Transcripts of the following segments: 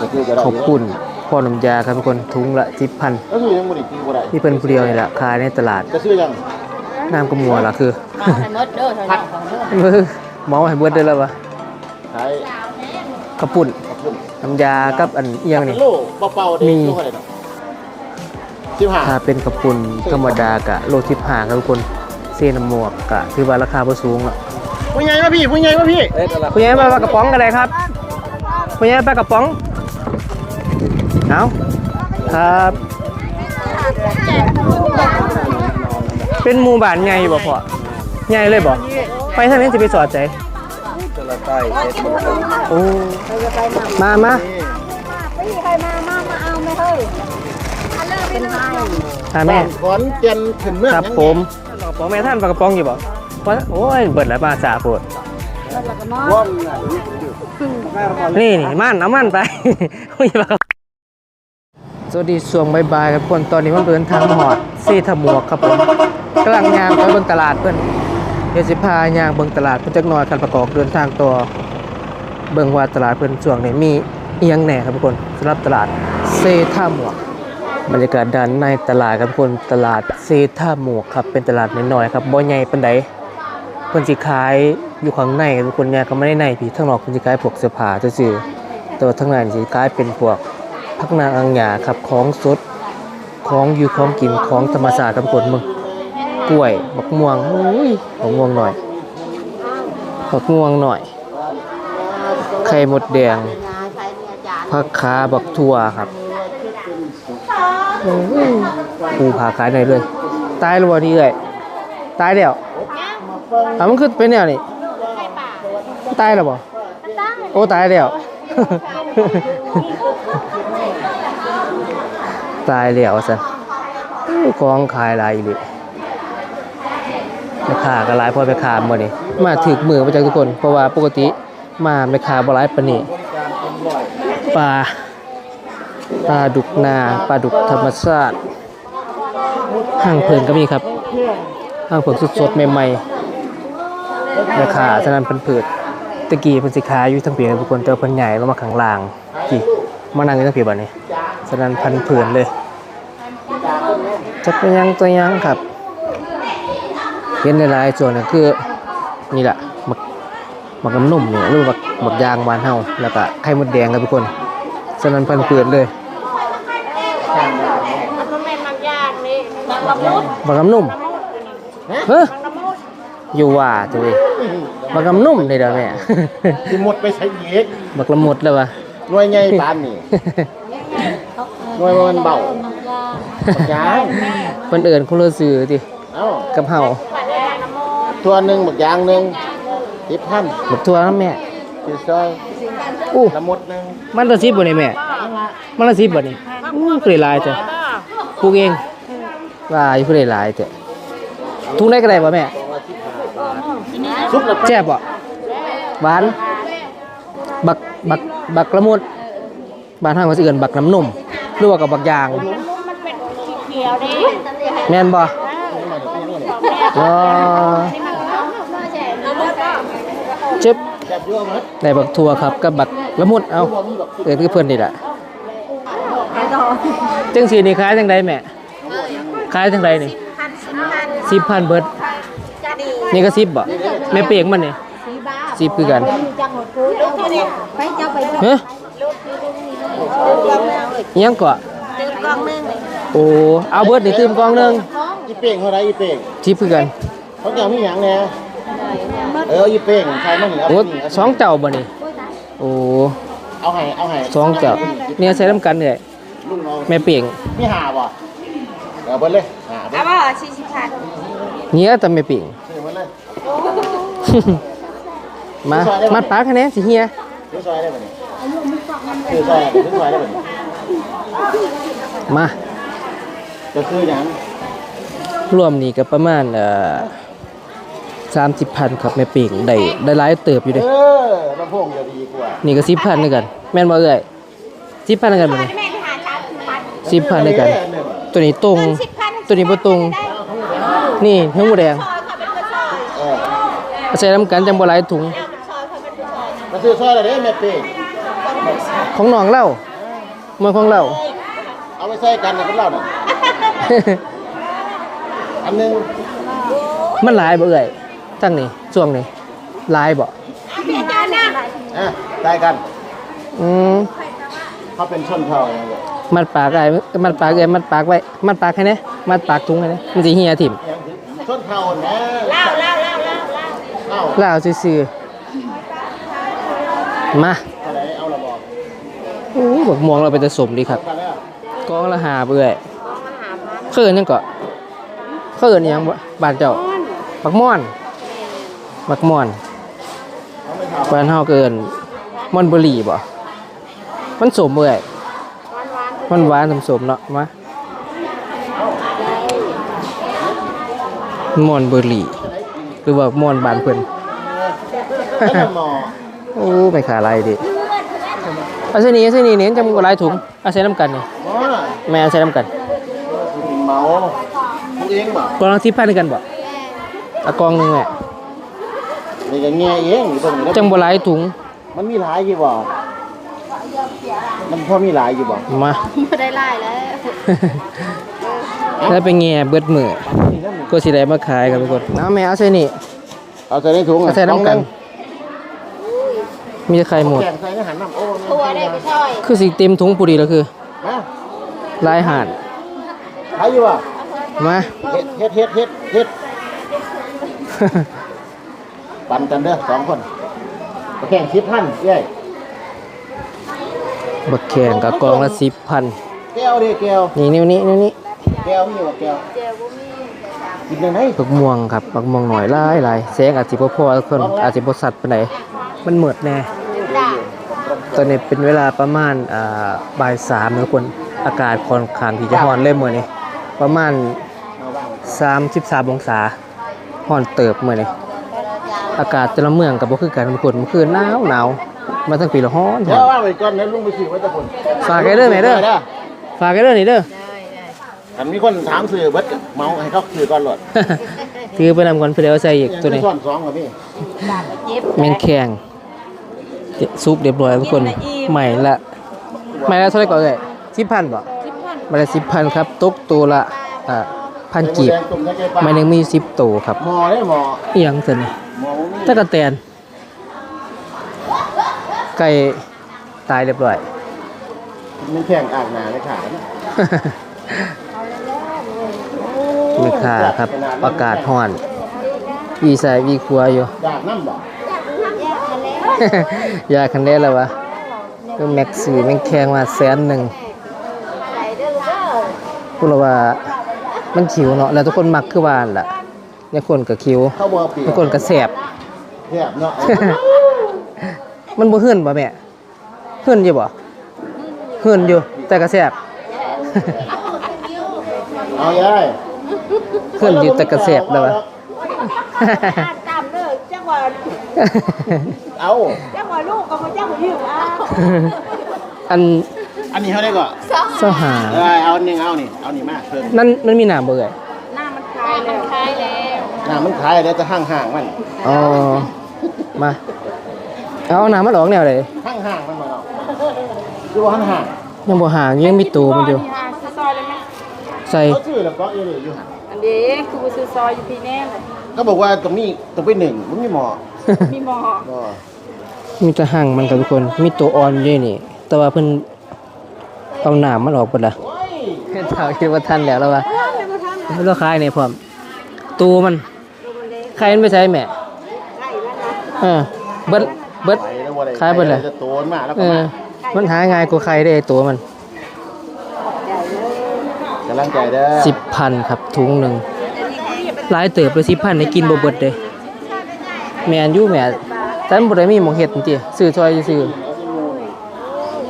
ก็คือจะได้ขอบคุณพ่อน้ำยาครับทุกคนถุงละสิบพันก็คือยังบ่ได้กินบ่ได้นี่เป็นผู้เดียวนี่แหละขายในตลาดก็ซื้อยังน้ำกระมัวล่ะคือมาให้หมดเด้อเท่านั้นของเด้อมือหมอให้เบิดได้แล้ววะขายกระปุ่นขอบคุณน้ำยากับอันเอียงนี่โลเป่าๆเด้มีโลเท่าไหร่เนาะสิบห้าถ้าเป็นกระปุ่นธรรมดากะโลทิพหาครับทุกคนเส้นน้ำหมวกกะถือว่าราคาบ่สูงอะผู้ใหญ่มาพี่ผู้ใหญ่มาพี่คุณยายมาปลากระป๋องกันเลยครับคุณยายปลากระป๋อง เอาครับ เป็นหมู่บ้านใหญ่บ่พ่อใหญ่เลยบ่ไปทางนี้จะไปสอดใจโอ้มามาไม่มีใครมามามาเอาไม่เฮ้ยอันเลิกเป็นไงหาแม่ขอนแก่นขึ้นเมืองครับผมปลากระป๋องแม่ท่านปลากระป๋องอยู่บ่เพราะโอ้ยเบิดแล้วมาสาโพดแล้วก็นอนว่อมนี่นี่มันเอามันไปอุ้ยปลากระ สวัสดีช่วงบายๆครับทุกคนตอนนี้มันเดินทางมาหอดซีทหมวกครับผมกำลังยางไปเบิ่งตลาดเพิ่อนเดี๋ยวสิพายางเบิ่งตลาดเพิ่อนจักหน่อยกันประกอบเดินทางต่อเบิ่งว่าตลาดเพิ่อนช่วงนี้มีเอียงแหน่ครับทุกคนสำหรับตลาดเซท่าหมวก บรรยากาศด้านในตลาดครับทุกคนตลาดเซท่าหมวกครับเป็นตลาดน้อยๆครับบ่ใหญ่ปานใดเพิ่นสิขายอยู่ข้างในทุกคนเนี่ยก็ไม่ได้ในพี่ข้งนอกเพิ่นสิขายพวกเสื้อผ้าซื่อแต่ว่าข้งในนี่สิขายเป็นพวก พักนางอังหยาครับของสดของอยู่ของกินของธรรมชาติครับทุกคนมึงกล้วยบักม่วงอุ้ยบักม่วงหน่อยบักม่วงหน่อย ไข่มดแดงผักขาบักทั่วครับปูผาขายหน่อยเลยตายแล้ววันนี้เลยตายแล้วอะมันคือเป็นแนวนี่ตายแล้วบ่โอ้ตายแล้ว ตายแล้วซะอู้ของขายลายอีหลีแม่ค้าก็หลายพอไปค้าหมดนี่มาถึกมือมาจากทุกคน เพราะว่าปกติมาแม่ค้าบหลายปนีปลาปลาดุกนาปลาดุกธรรมชาติห้างเพิงก็มีครับห้างเพิงสดๆใหม่ๆราคาฉะนั้นเป็นผืดตะกี้เป็นสิขายอยู่ทั้งเปีทุกคนเจอพิ่นใหญ่ลงมาข้างล่างกี่มานั่งอยู่ทั้งเปีบัดนี้ฉะนั้นพันผืนเลย จะเป็นยังตัวยังครับเห็นหลายๆส่วนก็คือนี่แหละหมักหมักน้ำนุ่มเนี่ยหรือหมักหมักยางบานเฮาแล้วก็ไข่มดแดงครับทุกคนฉะนั้นพันผืนเลยมันเป็นมักยากนี่มักละมุดบักน้ำนุ่มเฮ้ยอยู่ว่าจุ้ยบักน้ำนุ่มเลยเด้อแม่สิหมดไปใช้เย็กบักละมุดแล้ววะหน่วยใหญ่ปานนี่หน่วยมันเบาปัก ยางเพิ่นเอิ้นคนละสื่อติเอ้ากับเฮาตัวหนึงบักยางหนึงสิบพันบักทั่วนะแม่สิซอยอู้ละหมดหนึงมันละ10บ่นี่แม่มันละ10บ่นี่อู้คือได้หลายจ้ะปลูกเองว่าอยู่คือได้หลายจ้ะทุงได้ก็ได้บ่แม่ซุปละแซ่บบ่หวานบักบักบักละมุดบ้านเฮาก็สิเอิ้นบักน้ำนุ่มหรือว่ากับบักยางมัน เป็นเขียวๆนี่แม่นบ่อ๋อเจ็บแซ่บเยอะหมดได้บักทัวครับกับบักละมุดเอาเอิ้นคือเพิ่นนี่แหละจังสีนี่ขายจังไดแม่ขายจังไดนี่10,000เบิดนี่ก็10บ่แม่เปียกมันนี่10คือกันจังหมดกูไปเจ้าไปดูเฮ้ยอิหยังก่อตื่นกองนึงเลย โอ้เอาเบิดนี่ตื่มกองหนึงอีเป้งเท่าไหรอีเป้ง10คือกันเขาจะมีหยังแหน่เอออีเป้งใช่มั้งนี่เอาโอ้ไปนี่สองเจ้าบ่นี่โอ้เอาให้เอาให้สองเจ้าเนี่ยใช้น้ำกันเลยลุงน้องแม่เปียงมีหาบ่เอาเบิดเลยหาเบิเอาดบ่สี่สิบพันเนี้ยแต่ไม่เปียง ซื้อเบิดเลย มามัดปากคะแนนสิเฮียซื้อซอยได้บ่นี่ซื้อซอยซื้อซอยได้บ่นี่มา ก็คือหยังรวมนี่ก็ประมาณเอ่อสามสิบพันครับแม่เปียงได้ได้หลายเติบอยู่เอเด้อลำโพงจะดีกว่านี่ก็สิบพันด้วยกัน แม่นบ่เอ้ยสิบพันด้วยกันบ่นี่แม่ที่หาตามพันสิบพันด้วยกัน ตัวนี้ตรง สิบพันตัวนี้บ่ตรง นี่ทั้งหมดแดงเออเอาใส่น้ำกันจังบ่หลายถุง มาซื้อซอยได้เด้แม่เป้งของน้องเล่าเมันของเราเอาไปใส่กันกับเราน่ะ อันหนึงมันหลายบ่เอ่ยทั้งนี้ช่วงนี้หลายบ่อาจารย์นะอะใส่กัน อืมเขาเป็นชนเผ่าอย่างเงี้ยมัดปากไอ้มัดปากเอ้ยมัดปากไว้ มัดปากให้แน่มัดปากถุงให้แน่มันสิเหียถิ่มชนเผ่าแน่เล่าเล่าเล่าเล่าเล่าเล่าลาวซื่อๆมาอะไรเอาละบอกโอ้บักม่วงเราเป็นตะสมดีครับกันแล้วกองละหาเบื่อย เขินยังกาเขินยังบานเจ้าบักม่อนบักม่อนเขาไม่ทบ้านเฮาเกินม่อนบุรีบ่มันสมเบื่อยมันหวานสมๆเนาะมาม่อนบุรีหรือว่าม่อนบานเพิ่นำไม่หมอโอ้ไปขาลายดิอาเส้นนี้เอาเส้นนี้เน้นจำก็หลายถุงอาใส่น้ำกันนี่หมอแม่อาใส่น้ำกัน เมาพวกเองบ่กองละที่พันกันบ่เอากองหนึงแหละนี่ก็แง่เองอยู่ตรงนี้จังบ่หลายถุงมันมีหลายอยู่บ่มันพอมีหลายอยู่บ่มา ไม่ได้ไล่แล้วแล้วไปแง่เบิดมือนี่นั่นก็สิได้มาขายครับทุกคนน้าแม่เอาใส่นี่ เอาใส่ในถุงเอาใส่น้ำกัน มีแต่ไข่หมด แกงใส่ในหันน้ำโอ้ตัวได้ไปช่อย คือสิเต็มถุงพอดีแล้วคือ มา ลายหาด ขายอยู่บ่มาเฮ็ดเฮ็ดเฮ็ดเฮ็ดเฮ็ดปั่นกันเด้อสองคนแข่งสิบพันเย้ยบักแข่งกับกองละสิบพันแก้วดิแก้วนี่นิ้วนี้นิ้วนี้แก้วมีบ่แก้วกินยังไงบักม่วงครับบักม่วงหน่อยหลายหลายแสงอาจสิบ่พอทุกคนอาจสิบ่สัตว์ปานใดมันมืดแน่ด่าตอนนี้เป็นเวลาประมาณอ่าบ่ายสามนะทุกคนอากาศค่อนข้างที่จะร้อนเลยมื้อนี้ ประมาณ33องศาร้อนเติบมื้อนี้อากาศแต่ละเมืองก็บ่คือกันทุกคนเมื่อคืนหนาวหนาวมาทั้งปีละร้อนเดี๋ยวว่าไว้ก่อนนะลุงไปซื้อไว้ตะคนฝากไว้เด้อแม่เด้อฝากกันเด้อนี่เด้ออันมีคนถามซื้อเบิดเมาให้เขาซื้อก่อนโหลดถือไปนำก่อนเพื่อเดี๋ยวเอาใส่อีกตัวนี้ซ้อนสองกับพี่แมงแข็งซุปเรียบร้อยทุกคนใหม่ละใหม่ละเท่าไหร่ก่อนเลยสิบพันบ่ ใหม่ละสิบพันครับตกตัวละอ่าพันกีบแดงตุ่มใส่ใจปลาใหม่หนึ่งมีสิบตัวครับหมอได้หมอเอียงสินี่หมอบ่มีตะกะแตนไก่ตายเรียบร้อยมันแข่งอ่างหนาเลยค่ะไม่ค่าครับอากาศร้อน วีใส่วีครัวอยู่ดาบน้ำบ่ยาคันเด้แล้ววะคือแม็กซ์แม่งแพงมาแสนหนึ่ง พูดแล้วว่ามันคิวเนาะแล้วทุกคนมักคือว่านั่นล่ะในคนก็คิวเข้าบ่เอาเปียในคนก็แสบแคบเนาะ มันบ่หื่นบ่แม่หื่นอยู่บ่หื่นอยู่ แต่ก็แสบเอายายหื่นอยู่แต่ก็แสบแล้ววะตามเลยจังหวะเอาจังหวะลูกก็มาจังหวะหิวอ้าวอัน อันนี้เขาได้ก่อนเสหาเออเอาหนึ่งเอานี่เอานี่มาเพิ่มนั่นมันมีน้ำบ่เอ่ยหน้ามันคลายแล้วคลายแล้วน้ำมันขายแล้วจะห่างห่างๆมันอ๋อมาเอาน้ำมันออกแนวใดห่างห่างๆมันมาเนาะคือว่าห่างห่างยังบ่ห่างยังมีตูมันอยู่อ่าซื้อซอยเลยไหมใส่ๆเขาชื่อแล้วก็อยู่อยู่ห่างอันนี้คือไปซื้อซอยอยู่พี่แน่เลยเขาบอกว่าตรงนี้ตรงไปหนึ่งมันมีหมอมีหมอ ก็มีแต่ห่างมันกับทุกคน มีตัวอ่อนอยู่นี่ แต่ว่าเพิ่น เอาหนามมันออกหมดละโอ้ยเพิ่นถามคิดว่าทันแล้วแล้วว่าเพิ่นก็คายนี่พร้อมตูมันใครมันไปใช้แม่เออเบิดเบิดไปแล้วบ่ได้ขายเบิดเลยจะโตนมาแล้วเอก็อมามันหาง่ายกว่าใครได้ไอ้ตัวมันกำลังใจเด้อ10,000ครับถุงหนึงหลายเติบเลย10,000ได้กินบ่เบิดเด้แม่นอยู่แม่แต่มันบ่ได้มีหม้องเฮ็ดจริงๆซื้อซอยซื้อ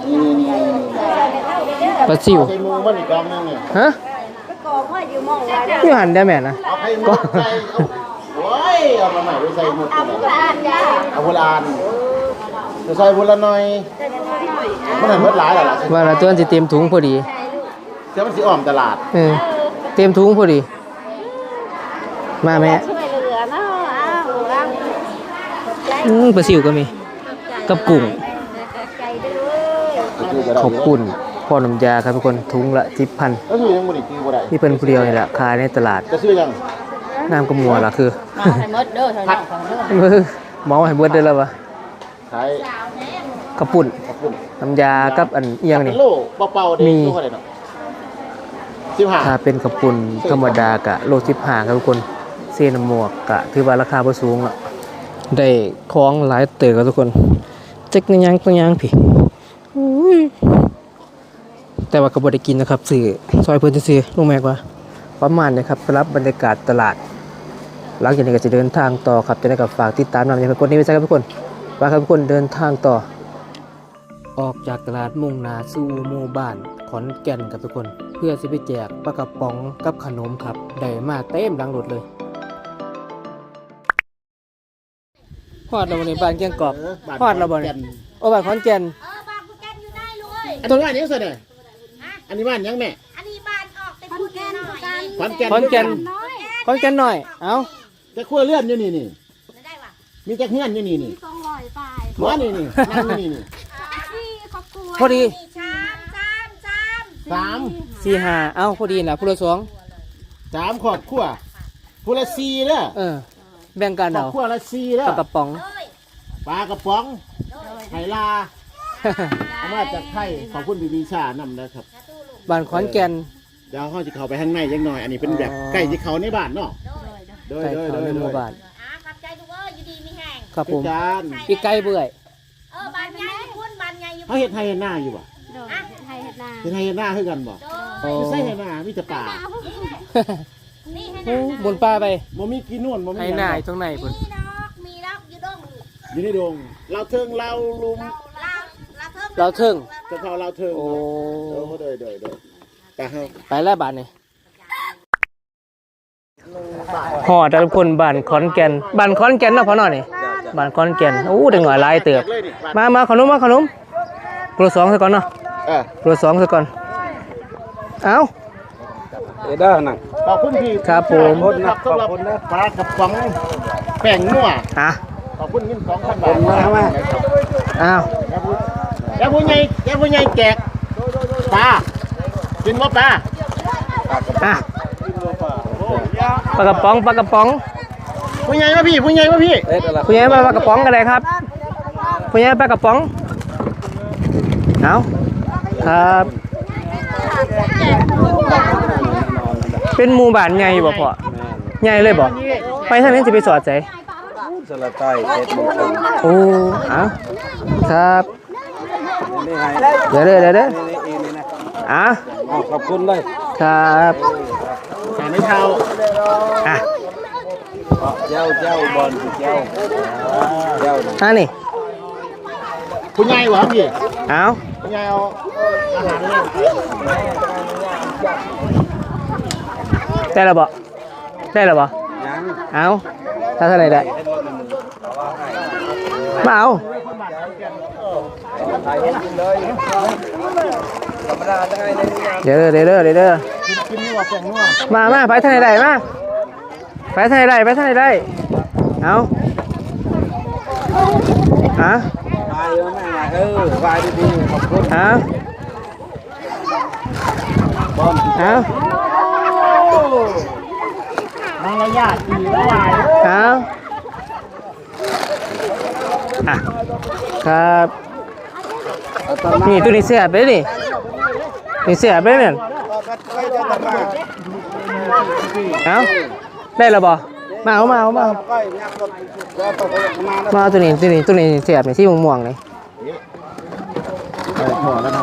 นี่นี่ ปลาซิวใส่หมูมันอีกกองนึงนี่ฮะไปกอกว่าอยู่มองไว้เด้ออยู่หันได้แม่นะเอาไข่หมูใส่เอาโอ้ยเอามาใหม่ไปใส่หมดเอาผู้อ่านยาเอาโบราณจะใส่บุละหน่อยมันเห็นเบิดหลายแล้วล่ะว่าละตัวมันสิเต็มถุงพอดีเดี๋ยวมันสิอ้อมตลาดเออเต็มถุงพอดี มาแม่ช่วยเหลือเนาะอ้าวอ้าวอืมปลาซิวก็มี กับกุ้งใจด้วยก็คือจะได้ขอบคุณ พ่อน้ำยาครับทุกคนถุงละสิบพันแล้วคือยังบ่ได้กินบ่ได้ที่เป็นผู้เดียวนี่แหละขายในตลาดจะซื้อยังน้ำกระมัวล่ะคือมาให้หมดเด้อเท่าน้องของเด้อมือหมอให้เบิดได้แล้ววะขายกระปุ่นขอบคุณน้ำยากับอันเอียงนี่เป็นโลเป่าๆดิมี โลเท่าไหร่เนาะ15ถ้าเป็นกระปุ่นธรรมดากะโลสิบห้าครับทุกคนเส้นหมวกกะถือว่าราคาบ่สูงละได้ของหลายเต๋อครับทุกคนจักยังตัวยังพี่อุ้ย แต่ว่าก็บ่ได้กินนะครับซื้อซอยเพิ่นซื้อๆลุงแม็กว่าประมาณนี้ครับสำหรับบรรยากาศตลาด หลังจากนี้ก็จะเดินทางต่อครับจะได้กับฝากติดตามนำอย่างกดนี้ไว้ใช่ครับทุกคนฝากครับทุกคนเดินทางต่อ ออกจากตลาดมุ่งหนาสู่หมู่บ้านขอนแก่นครับทุกคน เพื่อจะไปแจกปลากระป๋องกับขนมครับได้มาเต็มดังรถเลยฮอดเราในบ้านเกียงกอกฮอดแล้วบ่เนี่ยโอ้บ้านขอนแก่นเออบางกูแกนอยู่ได้เลยอันนี้บ้านยังไงเนี่ย อันนี้บ้านยังแม่ อันนี้บ้านออกแต่พูดแกนกันขอนแก่น ขอนแก่น น้อยขอนแก่นหน่อย เอ้าจะขั้วเลื่อนอยู่นี่นี่ ไม่ได้ว่ะมีจะเฮือนอยู่นี่นี่สองร้อยปลายหัวนี่นี่นั่งอยู่นี่นี่ที่ครอบครัวพอดีสามสามสามสามสี่ห้าเอ้าพอดีนะผู้ละสองสามขอบขั้วผู้ละสี่เด้อเออ แบ่งกันขอบเอาขั้วละสี่เด้ปอลากระป๋อง เอ้ยปลากระป๋องไหลาเอามาจากไทยขอบคุณบีบีชานำนะครับ บ้านขอนแก่น เดี๋ยวเขาจะเข้าไปข้างในยังหน่อย อันนี้เป็นแบบอ๋อ ใกล้ที่เขาในบ้านเนาะโดยใกล้โดยเขาโดยในหโดมู่ยบ้านอ่าขับใจดูเอ้ยอยู่ดีมีแห้งครับเป็ผนมจานอีกไกลเบื่อยเออบ้านใหญ่พุ่นบ้านใหญ่อยู่เขาเห็ดไทยเห็ดหน้าอยู่ป่ะอะไทยเห็ดนาเห็ดไทยเห็ดหน้าคือกันบ่โอ้ไม่ใช่เห็ดหน้ามีแต่ป่านี่ให้โอ้นาบนป้าไปบ่มีกินนู่นบ่มีให้หยังหน้าหรอยู่ตรงไหนพุ่นมีดอกมีดอกอยู่ดงอยู่ในดงเราเทิงเราลุมเรา เราเพิ่มเราเทิงจะเท่าเราเทิงโอ้โอ้โดยโดยโดยแต่เฮาไปแล้วบ้านนี่หอดทุกคนบ้านขอนแก่นบ้านขอนแก่นเนาะพอหน่อยนี่บ้านขอนแก่นโอ้เด็กหน่อยหลายเติบเลยนี่มามาขนมมาขนมโปรสองซะก่อนเนาะเออโปรสองซะก่อนเอ้าเอด้าน่ะขอบคุณพี่ครับผมครับสำหรับปลากระป๋องแป้งนัวอะขอบคุณเงิน2,000บาทมามาอ้าว แล้วผู้ใหญ่แล้วผู้ใหญ่แจกปลากินบ่ปลาอะปลากระป๋องปลากระป๋องผู้ใหญ่มาพี่ผู้ใหญ่มาพี่เอ็ดอะไรผู้ใหญ่มาปลากระป๋องกันเลยครับผู้ใหญ่ปลากระป๋องเอาครับ เป็นหมู่บ้านใหญ่บ่พ่อใหญ่เลยบ่ไปทางนี้สิไปสอดใจสลัดไต้เอ็ดมงคลโอ้เอาครับนี่ไง เดี๋ยวเด้อเดี๋ยวเด้อนี่เองนี่นะอะอ้าวขอบคุณเลยครับสามไม่เท่าอะเจ้าเจ้าบอลเจ้าเจ้าอะนี่ผู้ใหญ่หวะพี่เอาผู้ใหญ่เอาอาหารเนี่ยได้แล้วบ่ได้แล้วบ่ยังเอาถ้าเท่าไหร่ได้มาเอาถ่าย เดี๋ยวเดี๋ยวเด้อเดี๋ยวเด้อเดี๋ยวเด้อกินกินนัวแมามาไปทางไหนได้มาไปทางไหนได้ไปทางไหนได้เอาฮะเอะแม่เออถ่ายดีๆขอบคุณฮะบอลฮะมารยาทดีละลายฮะอะครับ นี่ตัวนี้เสียบไปดินี่เสียบไปเนี่ยเอาได้แล้วบ่มาเอามาเอามาเอาไปยักษ์รถก็ตกมาแล้วมาเอาตัวนี้ตัวนี้ตัวนี้เสียบนี่ที่ม่วงๆนี่พอแล้วนะ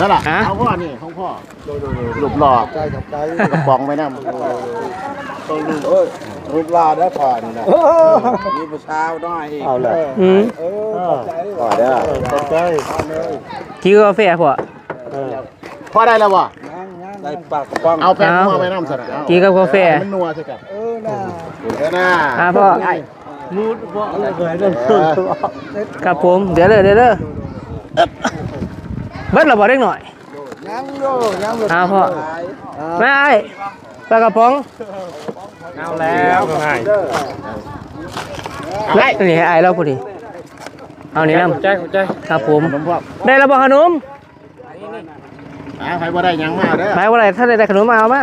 นั่นแหละฮะเอาพ่อนี่ของพ่อหลุบหลอกใจกับใจกระป๋องไว้น้ำเอ้ย รูปลาได้ผ่านนะมีประชาวน้อยอีกเอาเลยอืมเออขอบใจด้วยพอเด้อขอบใจกินกาแฟพอพอได้แล้วบ่ได้ปากกระป๋องเอาแป้งเอานัวไว้น้ำสนะกินกับกาแฟเอมันนัวใช่กันเออน่ะเด้อน่าอ่าพ่อมูดบ่อะไรเคยเริ่มครับผมเดี๋ยวเด้อเดี๋ยวเด้อเบิดเราบ่ได้หน่อยยังโยยังโยอ้าวพ่อไม่ไอ้ปลากระป๋อง เอาแล้วง่ายและนี่ให้ไอ้เราพอดีเอานี่น้ำใจใจครับผมขนมพวกได้แล้วบ่ขนมอ่าใครบ่ได้หยังมาเด้อหมายว่าอะไรถ้าได้ได้ขนมมาเอามา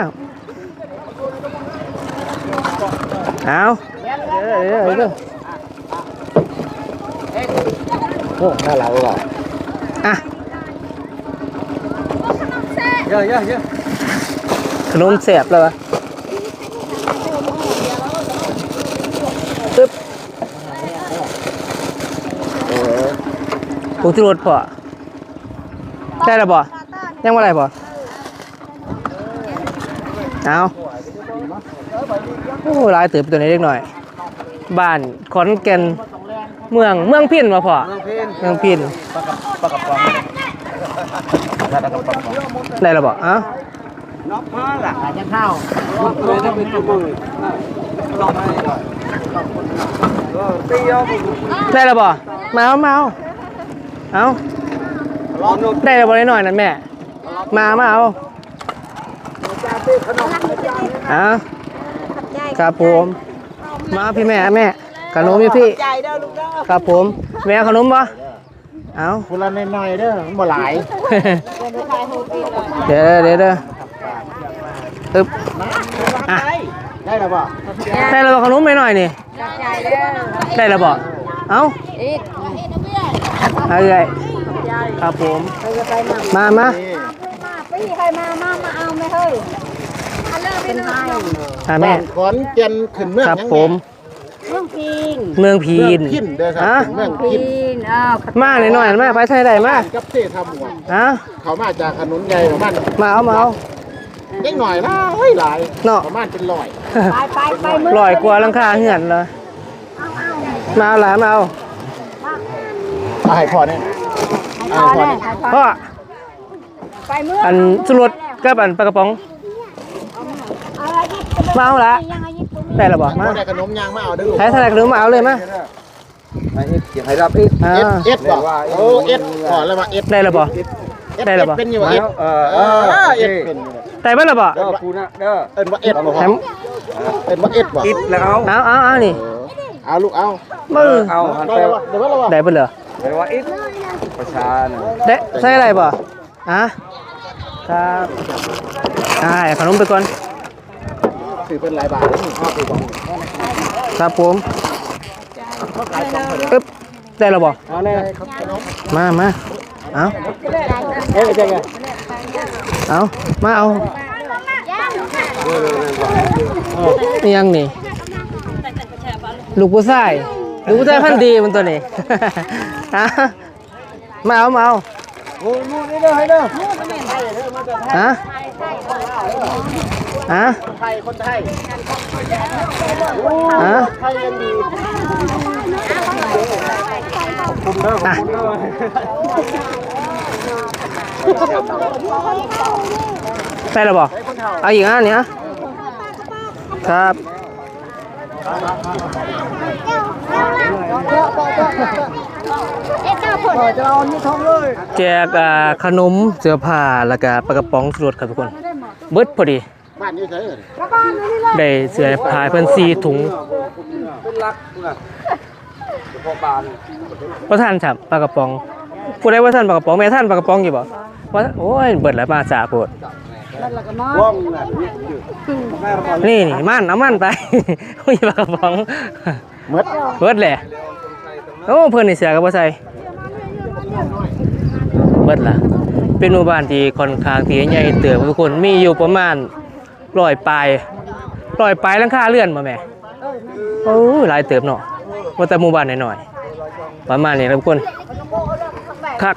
เอาเดี๋ยวเดี๋ยวเดี๋ยวโอ้น่าเราอะอะเยอะเยอะเยอะขนมเสียบเลยวะตึ๊บ เออ ปูที่รถพอได้แล้วบ่ยังว่าอะไรบ่เอาโอ้หลายเติบตัวนี้เล็กหน่อย บ้านขอนแก่นเมืองเมืองพินมาพอเมืองพินปากระปากระป๋องปากได้แล้วบ่เอ้าน็อกมาล่ะอาจจะเข้าเลยถ้าเป็นตัวมือลองให้หน่อยก็ตีเอาได้แล้วบ่มาเอามาเอา เอาลองนกได้แล้วบ่ได้หน่อยนั่นแม่ มามาเอาเอาครับผม มาพี่แม่แม่ขนมอยู่พี่ครับผม แม่เอาขนมบ่เอาคนละน้อยๆเด้อมันบ่หลายเดี๋ยวเดี๋ยวเดี๋ยวตึ๊บอะได้แล้วบ่ได้แล้วบ่ขนมไปหน่อยนี่ได้แล้วบ่เอ้าอีก เอาเลยครับผมมามานี่มาปีใครมา มา มาเอาไม่เฮ้ยอันเลิกไม่น้อยอะแม่ บ้านขอนแก่นขึ้นเมืองครับยังผมเมืองพิงเมืองพีเมือนงพินเด้อครัอะ บเมืองพินอ้าวมาหน่อยหน่อยมาไปไทยได้มากับเททำหมวกอะเขามาจากถนนใหญ่ประมาณมาเอามาเอา เล็กหน่อยละเฮ้ยหลายเนาะ ประมาณเป็นร้อยไปไปไปมือลอยกว่าหลังคาเหือนเลยมาเอาหลานมาเอา เอาให้พอเนี่ยพอเลยพ่อไปมืออันสุรสกับอันปลากระป๋องอะไรยิบมาเอาละยังไงยิบได้แล้วบ่มาพอได้ขนมยางมาเอาเด้อใช้ทนายขนมมาเอาเลยมาไอ้เก็บให้รับอีกอ่าเอสเอสบ่โอ้เอสขอแล้วว่าเอสได้แล้วบ่ได้แล้วบ่เป็นอยู่ว่าเอสเอเอออเออเอเอสสเป็นอยู่ได้เบ่แล้วบ่เด้อกูนะเด้อเอิ้นว่าเอสบ่แถมเอิ้นว่าเอสบ่อิดแล้วเอาเอาเอาเอานี่เอาลูกเอามือเอาหันได้ไปแล้วบ่เดี๋ยวว่าแล้วบ่ได้ เรอไปว่าอิดประชาน่ะได้ใส่อะไรบ่อะครับอ่าเอาขนมไปก่อนถือเป็นหลายบาทนี่พ่อถือบ่ครับผมอึ๊บได้แล้วบ่เอาแน่ครับขนมมามาเอาเอ้ยจังไงเอามาเอานี่ยังนี่ลูกผู้ชายลูกผู้ชายพันดีมันตัวนี้ อะมาเอามาเอาโอ้นู่นนี่เด้อให้เด้อฮะฮะไทยคนไทยฮะไทยยังดีอะไปแล้วบ่เอาอีกอันนี้อะครับเอ็ดเจ้าผล แจกอ่าขนมเสื้อผ้าแล้วก็ปลากระป๋องสรวดครับทุกคน เบิดพอดีบ้านอยู่ไสเอ่ยได้เสื้อผ้าเพิ่นสี่ถุงเป็นรักกูน่ะพอบานว่าท่านครับปลากระป๋องผู้ใดว่าท่านปลากระป๋องแม่ท่านปลากระป๋องอยู่บ่ว่าโอ้ยเบิดแล้วมาสาโพดว่องน่ะแม่ระวังนี่นี่มันเอามันไปอุ้ยปลากระป๋องหมดเบิดแหละ โอ้เพิ่นนี่เสียก็บ่ใส่เบิดล่ะ เป็นหมู่บ้านที่ค่อนข้างที่ใหญ่เติบทุกคนมีอยู่ประมาณร้อยปลายร้อยปลายหลังคาเลื่อนมาแม่โอ้หลายเติบเนาะว่าแต่หมู่บ้านหน่อยๆประมาณนี้ครับทุกคนคัก